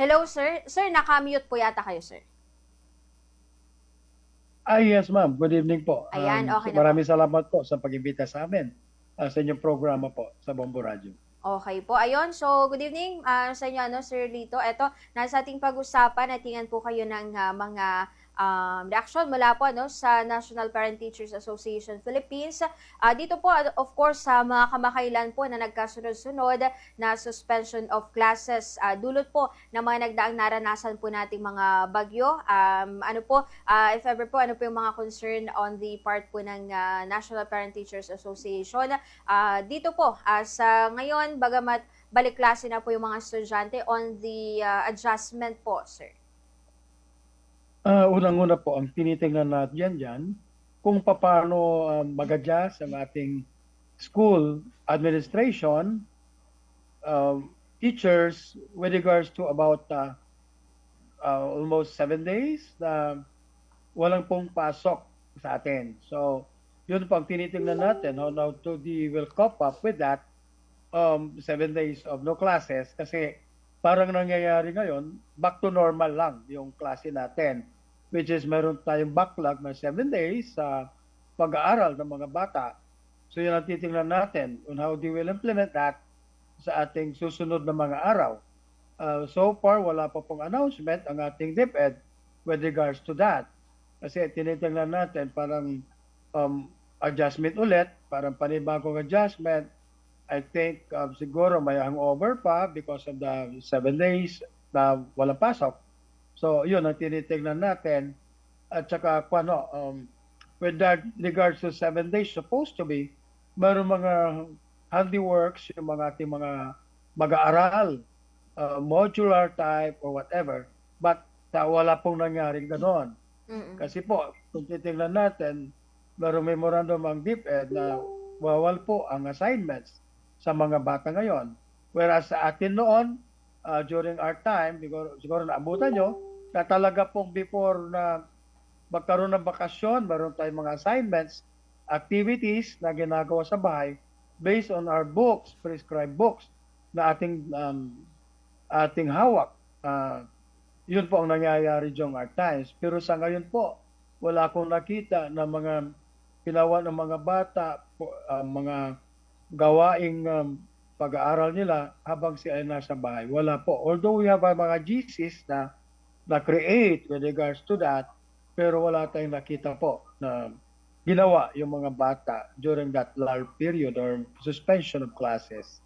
Hello, sir. Sir, nakamute po yata kayo, sir. Ah, yes, ma'am. Good evening po. Ayan, Um, okay na Maraming salamat po sa pag-imbita sa amin ah, sa inyong programa po sa Bombo Radio. Okay po. Ayun, so good evening ah, sa inyo, ano, Sir Lito. Ito, nasa ating pag-usapan, natingan po kayo ng ah, mga um, reaction mula po ano, sa National Parent Teachers Association Philippines. Ah, dito po, of course, sa mga kamakailan po na nagkasunod-sunod na suspension of classes, ah, dulot po ng mga nagdaang naranasan po nating mga bagyo. Um, ano po, ah, if ever po, ano po yung mga concern on the part po ng ah, National Parent Teachers Association. Ah, dito po, ah, sa ngayon, bagamat balik klase na po yung mga estudyante on the ah, adjustment po, sir. Ah, unang-una po, ang tinitingnan natin dyan, kung paano um, mag-adjust ang ating school administration, um, teachers, with regards to about uh, uh, almost seven days na walang pong pasok sa atin. So, yun po ang tinitingnan natin, how now to the will cope up with that um, seven days of no classes kasi parang nangyayari ngayon, back to normal lang yung klase natin. Which is meron tayong backlog na seven days sa pag-aaral ng mga bata. So yun ang titingnan natin on how they will implement that sa ating susunod na mga araw. Uh, so far, wala pa pong announcement ang ating DepEd with regards to that. Kasi tinitingnan natin parang um, adjustment ulit, parang panibagong adjustment. I think um, siguro may hangover pa because of the seven days na walang pasok. So, yun ang tinitingnan natin. At saka, ano, um, with that regards to seven days, supposed to be, meron mga handiworks, yung mga ating mga mag-aaral, uh, modular type or whatever. But uh, wala pong nangyaring ganon. Mm-mm. Kasi po, kung titingnan natin, merong memorandum ang DepEd na bawal po ang assignments sa mga bata ngayon. Whereas sa atin noon, uh, during our time, siguro, siguro naabutan nyo, na talaga pong before na magkaroon ng bakasyon, meron tayong mga assignments, activities na ginagawa sa bahay based on our books, prescribed books na ating um, ating hawak. Uh, yun po ang nangyayari during our times. Pero sa ngayon po, wala akong nakita na mga ginawa ng mga bata, uh, mga gawaing um, pag-aaral nila habang sila nasa bahay. Wala po. Although we have uh, mga GCs na na-create with regards to that, pero wala tayong nakita po na ginawa yung mga bata during that lull period or suspension of classes.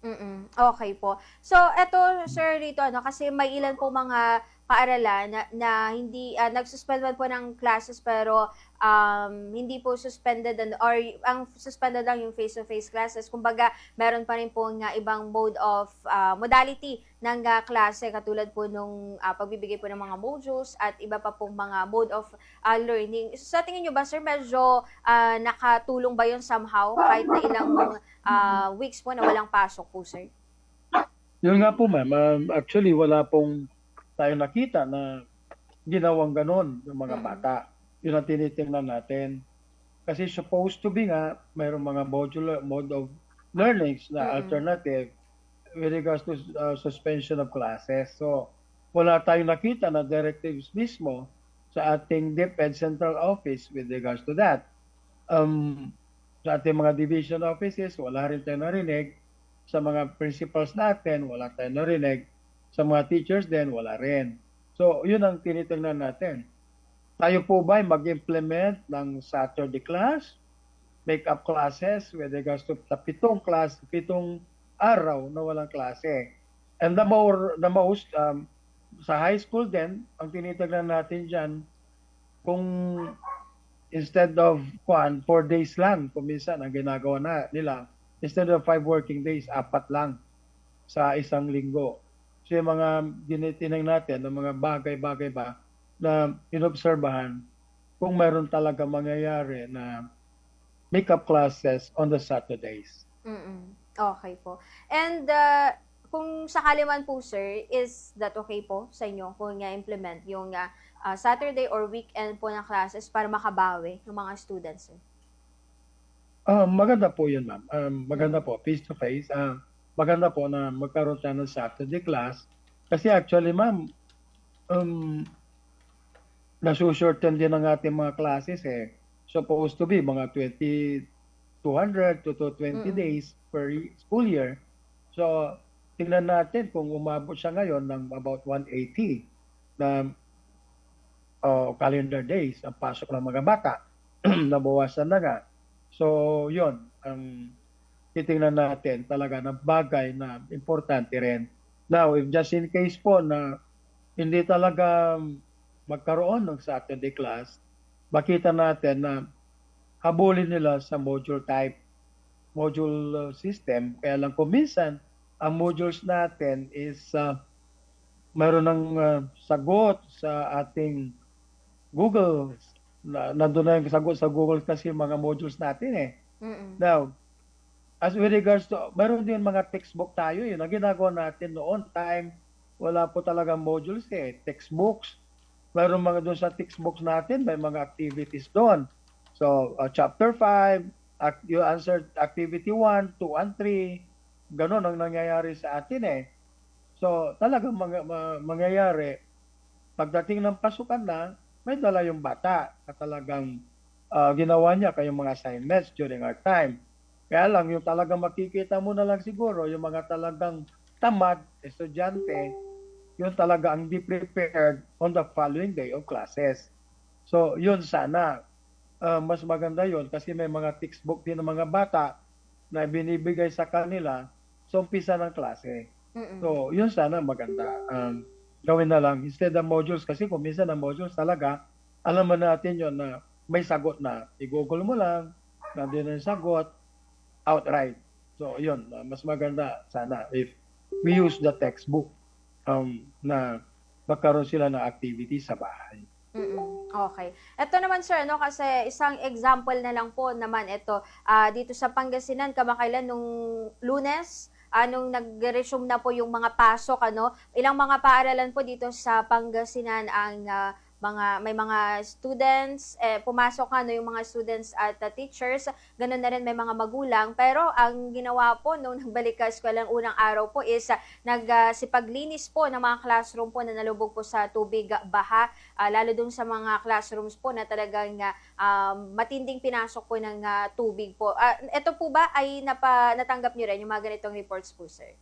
Mm-mm. Okay po. So, eto, sir, dito, ano, kasi may ilan po mga paaralan na, na hindi, uh, nagsuspend man po ng classes pero um, hindi po suspended and, or ang suspended lang yung face-to-face classes. Kumbaga, meron pa rin po nga ibang mode of uh, modality ng uh, klase katulad po nung uh, pagbibigay po ng mga modules at iba pa pong mga mode of uh, learning. Sa tingin nyo ba, sir, medyo uh, nakatulong ba yun somehow kahit na ilang uh, weeks po na walang pasok po, sir? Yun nga po, ma'am. Um, actually, wala pong tayo nakita na ginawang ganon ng mga bata. Yun ang tinitingnan natin. Kasi supposed to be nga, mayroong mga modular mode of learnings na Mm. alternative with regards to uh, suspension of classes. So, wala tayong nakita na directives mismo sa ating DepEd Central Office with regards to that. Um, sa ating mga division offices, wala rin tayong narinig. Sa mga principals natin, wala tayong narinig. Sa mga teachers din, wala rin. So, yun ang tinitingnan natin. Tayo po ba mag-implement ng Saturday class, make-up classes with regards to the pitong class, pitong araw na walang klase. And the more, the most, um, sa high school din, ang tinitingnan natin dyan, kung instead of kwan, four days lang, kung minsan ang ginagawa na nila, instead of five working days, apat lang sa isang linggo. Yung mga dinitinang natin, ng mga bagay-bagay ba na inobserbahan kung meron talaga mangyayari na make-up classes on the Saturdays. Mm-mm. Okay po. And uh, kung sakali man po, sir, is that okay po sa inyo kung nga-implement yung uh, uh, Saturday or weekend po ng classes para makabawi ng mga students, sir? Ah, maganda po yun, ma'am. Um, maganda po, face-to-face. Ah, maganda po na magkaroon tayo ng Saturday class Kasi actually, ma'am, um, nasushorten din ang ating mga classes eh. Supposed to be mga 20, 200 to 220 Mm-mm. days per school year. So, tingnan natin kung umabot siya ngayon ng about 180 na oh, calendar days ang pasok ng mga bata. Nabawasan na nga. So, yon ang titingnan natin talaga na bagay na importante rin. Now, if just in case po na hindi talaga magkaroon ng Saturday class, makita natin na habulin nila sa module type, module uh, system. Kaya lang kung minsan, ang modules natin is uh, mayroon ng uh, sagot sa ating Google. Na, nandun na yung sagot sa Google kasi mga modules natin eh. Mm-mm. Now, as with regards to, meron din mga textbook tayo, yun ang ginagawa natin noon, time, wala po talaga modules eh, textbooks. Meron mga doon sa textbooks natin, may mga activities doon. So, uh, chapter 5, act, you answered activity 1, 2, and 3, ganun ang nangyayari sa atin eh. So, talagang mga, ma- mangyayari, pagdating ng pasukan na, may dala yung bata na talagang uh, ginawa niya kayong mga assignments during our time. Kaya lang, yung talagang makikita mo na lang siguro, yung mga talagang tamad, estudyante, yun talaga ang be prepared on the following day of classes. So, yun sana. Uh, mas maganda yun kasi may mga textbook din ng mga bata na binibigay sa kanila sa umpisa ng klase. Mm-mm. So, yun sana maganda. Um, gawin na lang. Instead of modules, kasi kung minsan ang modules talaga, alam mo natin yun na may sagot na. I-google mo lang, nandun na yung sagot, outright. So, yun. uh, mas maganda sana if we use the textbook um, na magkaroon sila ng activity sa bahay. Mm-mm. Okay. Ito naman sir, no, kasi isang example na lang po naman ito ah, dito sa Pangasinan kamakailan nung Lunes anong nag-resume na po yung mga pasok ano ilang mga paaralan po dito sa Pangasinan ang ah, mga may mga students eh, pumasok ano yung mga students at ah, teachers ganun na rin may mga magulang pero ang ginawa po nung nagbalik ka eskwela ng unang araw po is ah, nagsipaglinis po ng mga classroom po na nalubog po sa tubig ah, baha Ah, lalo dun sa mga classrooms po na talagang um, matinding pinasok po ng ah, tubig po. Ah, ito po ba ay napa, natanggap niyo rin yung mga ganitong reports po, sir?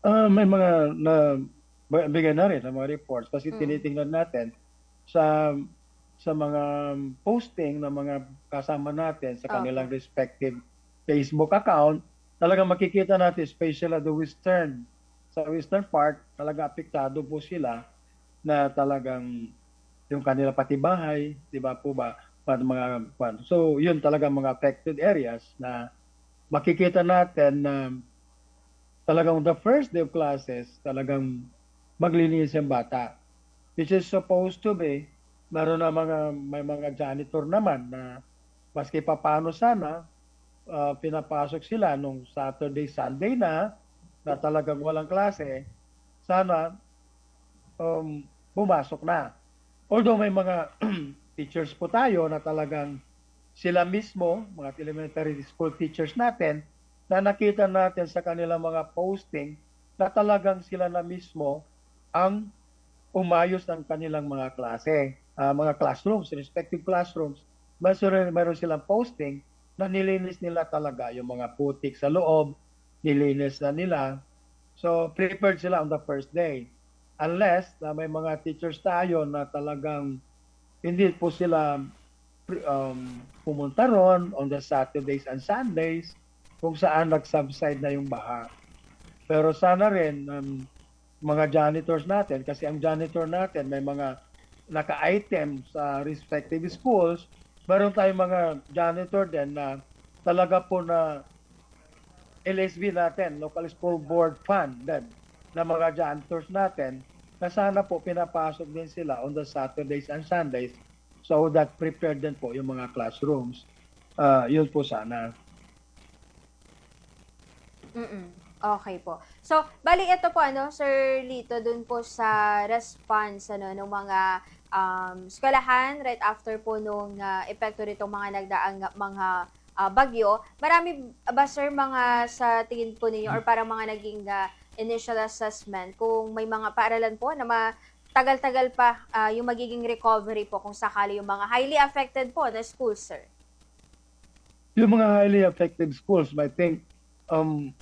Ah, may mga na bigay na rin ang mga reports kasi Mm. tinitingnan natin sa sa mga posting ng mga kasama natin sa Okay. kanilang respective Facebook account, talagang makikita natin especially the western sa western part, talaga apektado po sila na talagang yung kanila pati bahay, 'di ba po ba? Mga so yun talaga mga affected areas na makikita natin na talagang the first day of classes, talagang maglinis yung bata. Which is supposed to be, meron na mga, may mga janitor naman na maski pa paano sana, ah, pinapasok sila nung Saturday, Sunday na, na talagang walang klase, sana um, pumasok na. Although may mga teachers po tayo na talagang sila mismo, mga elementary school teachers natin, na nakita natin sa kanilang mga posting na talagang sila na mismo ang umayos ng kanilang mga klase, ah, mga classrooms, respective classrooms. Meron, meron silang posting na nilinis nila talaga yung mga putik sa loob, nilinis na nila. So, prepared sila on the first day. Unless na may mga teachers tayo na talagang hindi po sila um, pumunta ron on the Saturdays and Sundays kung saan nag-subside na yung baha. Pero sana rin um, mga janitors natin, kasi ang janitor natin may mga naka-item sa respective schools, meron tayong mga janitor din na talaga po na LSB natin, Local School Board Fund din, na mga janitors natin, na sana po pinapasok din sila on the Saturdays and Sundays so that prepared din po yung mga classrooms. Ah, yun po sana. Mm-mm. Okay po. So, bali ito po ano, Sir Lito, dun po sa response ano ng mga um, eskwelahan right after po nung ah, epekto nitong mga nagdaang mga ah, bagyo. Marami ba sir mga sa tingin po ninyo or parang mga naging ah, initial assessment kung may mga paaralan po na matagal-tagal pa ah, yung magiging recovery po kung sakali yung mga highly affected po na schools, sir? Yung mga highly affected schools, I think, um,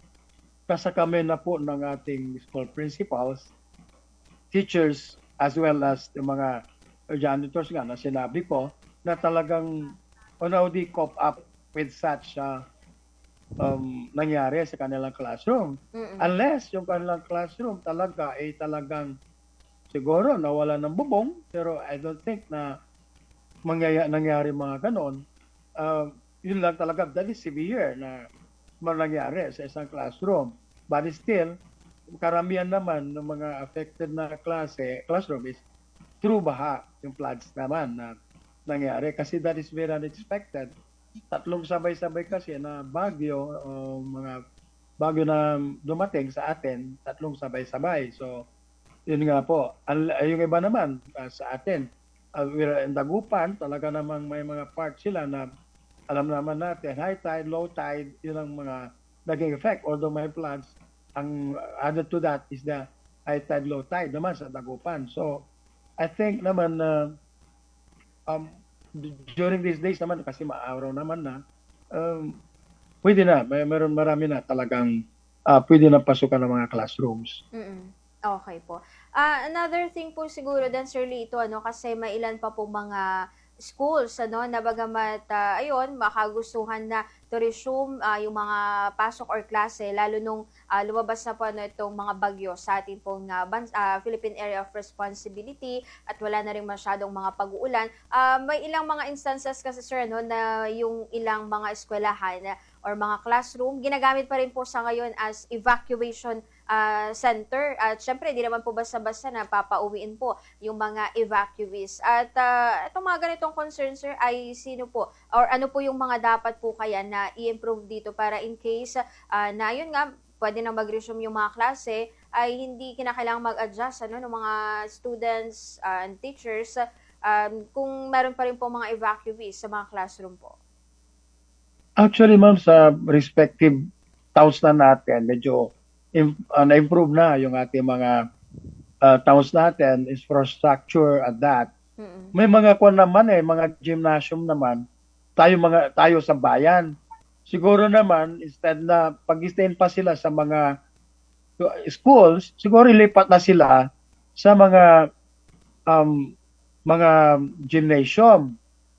kasakami na po ng ating school principals, teachers, as well as yung mga janitors nga na sinabi ko, na talagang on how they cope up with such uh, um, nangyari sa kanilang classroom. Mm-mm. Unless yung kanilang classroom talaga ay talagang siguro nawala ng bubong, pero I don't think na mangyaya, nangyari mga ganon. Uh, yun lang talaga, that is severe na mangyari sa isang classroom. But still, karamihan naman ng mga affected na klase, classroom is through baha, yung floods naman na nangyari. Kasi that is very unexpected. Tatlong sabay-sabay kasi na bagyo, o mga bagyo na dumating sa atin, tatlong sabay-sabay. So, yun nga po. Yung iba naman ah, sa atin, uh, in Dagupan, talaga namang may mga part sila na alam naman natin, high tide, low tide, yun ang mga naging effect. Although may floods, ang added to that is the high tide, low tide naman sa Dagupan. So, I think naman na um, during these days naman, kasi maaraw naman na, um, pwede na, may meron marami na talagang ah, pwede na pasukan ng mga classrooms. Mm-mm. Okay po. Ah, another thing po siguro din Sir Lito ano kasi may ilan pa po mga schools ano? Na bagamat ah, ayun makagustuhan na to resume ah, yung mga pasok or klase lalo nung ah, lumabas na po ano itong mga bagyo sa ating pong ah, bans- ah, Philippine Area of Responsibility at wala na rin masyadong mga pag-uulan. Ah, may ilang mga instances kasi sir ano na yung ilang mga eskwelahan ah, or mga classroom ginagamit pa rin po sa ngayon as evacuation ah, center. At syempre, di naman po basta-basta na papauwiin po yung mga evacuees. At ah, itong mga ganitong concern, sir, ay sino po? Or ano po yung mga dapat po kaya na i-improve dito para in case ah, na yun nga, pwede na mag-resume yung mga klase, ay hindi kinakailangang mag-adjust ano, ng mga students ah, and teachers um, kung meron pa rin po mga evacuees sa mga classroom po. Actually, ma'am, sa respective towns na natin, medyo uh, na-improve na yung ating mga uh, towns natin, infrastructure at that. Mm-mm. May mga kwan naman eh, mga gymnasium naman, tayo mga tayo sa bayan. Siguro naman, instead na pag pa sila sa mga uh, schools, siguro ilipat na sila sa mga um, mga gymnasium.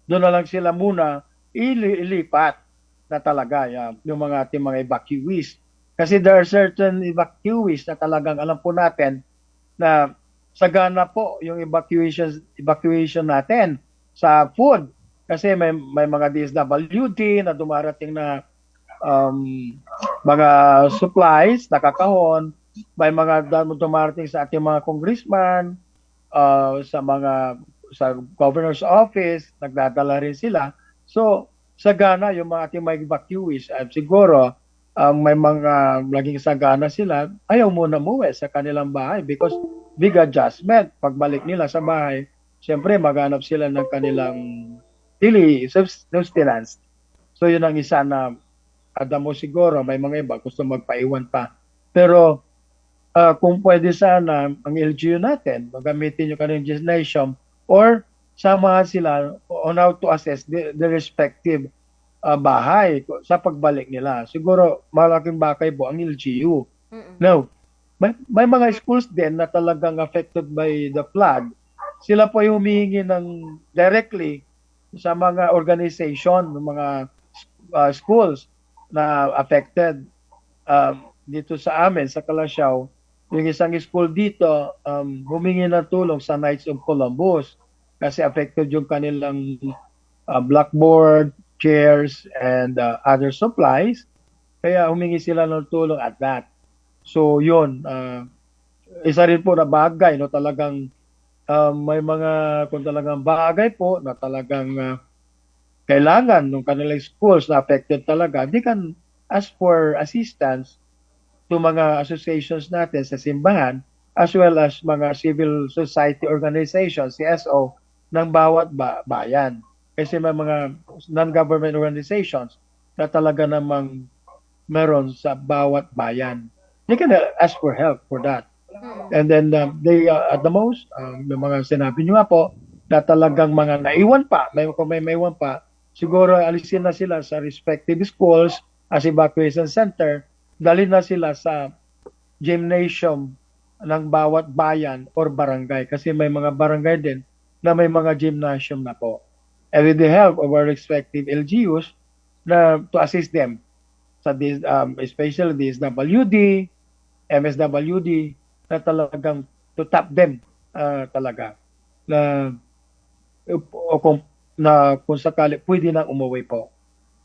Doon na lang sila muna ili- ilipat na talaga yan, yung mga ating mga evacuees. Kasi there are certain evacuees na talagang alam po natin na sagana po yung evacuation evacuation natin sa food kasi may may mga DSWD na dumarating na um, mga supplies nakakahon may mga dumarating sa ating mga congressman uh, sa mga sa governor's office nagdadala rin sila so sagana yung mga ating mga evacuees at siguro ang may mga naging sagana sila, ayaw muna muwi sa kanilang bahay because big adjustment. Pagbalik nila sa bahay, siyempre maghanap sila ng kanilang daily sustenance. So yun ang isa na ada mo siguro, may mga iba gusto magpaiwan pa. Pero ah, kung pwede sana ang LGU natin, magamitin yung kanilang legislation or samahan sila on how to assess the, the respective ah, bahay sa pagbalik nila. Siguro malaking bakay po ang LGU. Mm-mm. Now, may, may mga schools din na talagang affected by the flood. Sila po ay humihingi ng directly sa mga organization, ng mga uh, schools na affected um, dito sa amin, sa Kalasyaw. Yung isang school dito, um, humingi ng tulong sa Knights of Columbus kasi affected yung kanilang uh, blackboard, chairs, and uh, other supplies. Kaya humingi sila ng tulong at that. So yun, uh, isa rin po na bagay, no, talagang um, may mga kung talagang bagay po na talagang uh, kailangan ng kanilang schools na affected talaga, they can ask for assistance to mga associations natin sa simbahan as well as mga civil society organizations, CSO, ng bawat ba- bayan. Kasi may mga non-government organizations na talaga namang meron sa bawat bayan. they can uh, ask for help for that. Mm. And then um, they uh, at the most, um, yung mga sinabi nyo nga po, na talagang mga naiwan pa, may, may maiwan pa, siguro alisin na sila sa respective schools as evacuation center, dali na sila sa gymnasium ng bawat bayan or barangay kasi may mga barangay din na may mga gymnasium na po. And with the help of our respective LGUs na to assist them sa dis- um, especially DSWD, MSWD na talagang to tap them ah, talaga na o kung na kung sakali pwede nang umuwi po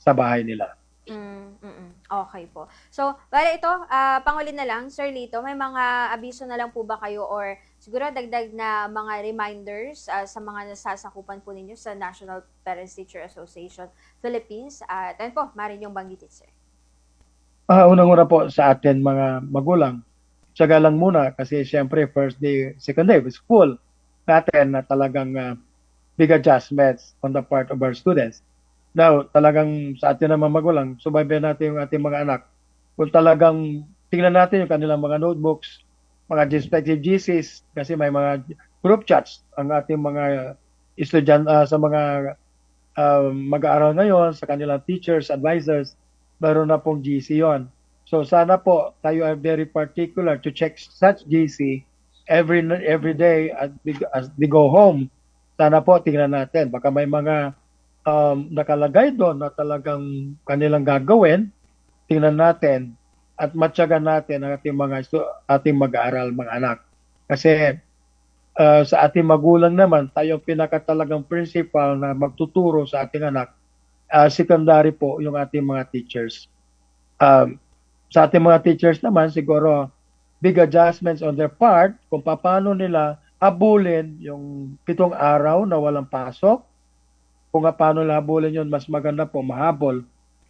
sa bahay nila. Mm, mm. Okay po. So, bale ito, ah, panguli na lang, Sir Lito, may mga abiso na lang po ba kayo or siguro dagdag na mga reminders ah, sa mga nasasakupan po ninyo sa National Parents Teacher Association Philippines? At ayun po, maaaring yung banggitin, sir. Ah, unang-una po sa atin mga magulang, tsaga lang muna kasi siyempre first day, second day of school natin na talagang ah, big adjustments on the part of our students. Now, talagang sa atin naman magulang, subaybayan natin yung ating mga anak. Kung talagang tingnan natin yung kanilang mga notebooks, mga respective GCs, kasi may mga group chats ang ating mga estudyant ah, sa mga ah, mag-aaral ngayon, sa kanilang teachers, advisors, meron na pong GC yon. So sana po tayo are very particular to check such GC every every day at as they go home. Sana po tingnan natin baka may mga um, nakalagay doon na talagang kanilang gagawin. Tingnan natin at matyagan natin ang ating mga ating mag-aaral mga anak. Kasi uh, sa ating magulang naman, tayo ang pinakatalagang principal na magtuturo sa ating anak uh, secondary po yung ating mga teachers. Um, sa ating mga teachers naman, siguro big adjustments on their part kung paano nila habulin yung pitong araw na walang pasok. Kung paano nila habulin yun, mas maganda po mahabol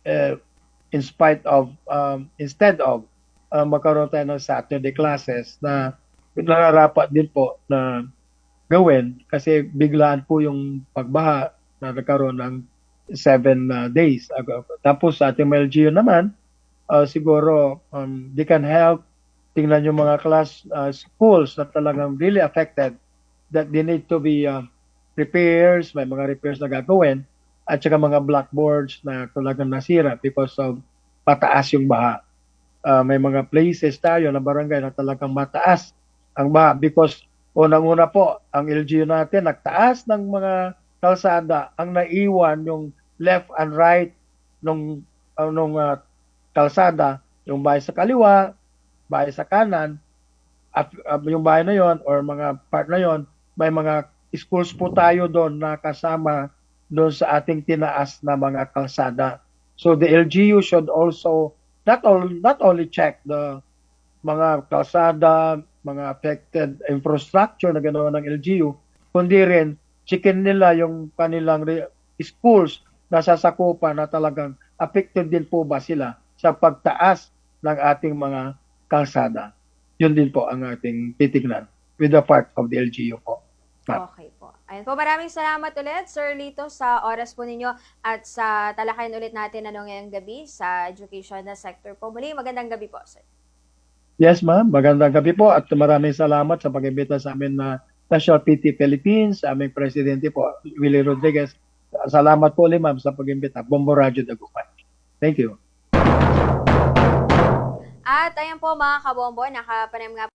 eh, in spite of, um, instead of uh, magkaroon tayo ng Saturday classes na nararapat din po na gawin kasi biglaan po yung pagbaha na nagkaroon ng seven uh, days. Tapos sa ating LGU naman, uh, siguro um, they can help. Tingnan yung mga class uh, schools na talagang really affected that they need to be uh, repairs, may mga repairs na gagawin at saka mga blackboards na talagang nasira because of pataas yung baha. Uh, may mga places tayo na barangay na talagang mataas ang baha because unang-una po, ang LGU natin nagtaas ng mga kalsada. Ang naiwan yung left and right nung uh, nung uh, kalsada, yung bahay sa kaliwa, bahay sa kanan, at uh, yung bahay na yon or mga part na yon, may mga schools po tayo doon na kasama doon sa ating tinaas na mga kalsada. So the LGU should also not only not only check the mga kalsada, mga affected infrastructure na ginawa ng LGU, kundi rin chicken nila yung kanilang schools na sasakupan na talagang affected din po ba sila sa pagtaas ng ating mga kalsada. Yun din po ang ating titignan with the part of the LGU po. Ma'am. Okay po. Ayun po, maraming salamat ulit, Sir Lito, sa oras po ninyo at sa talakayan ulit natin ano ngayong gabi sa education na sector po. Muli, magandang gabi po, sir. Yes, ma'am. Magandang gabi po at maraming salamat sa pag-imbita sa amin na National PT Philippines, sa aming presidente po, Willie Rodriguez. Salamat po ulit, ma'am, sa pag-imbita. Bombo Radio Dagupan. Thank you. At ayan po mga kabombo, nakapanayam nga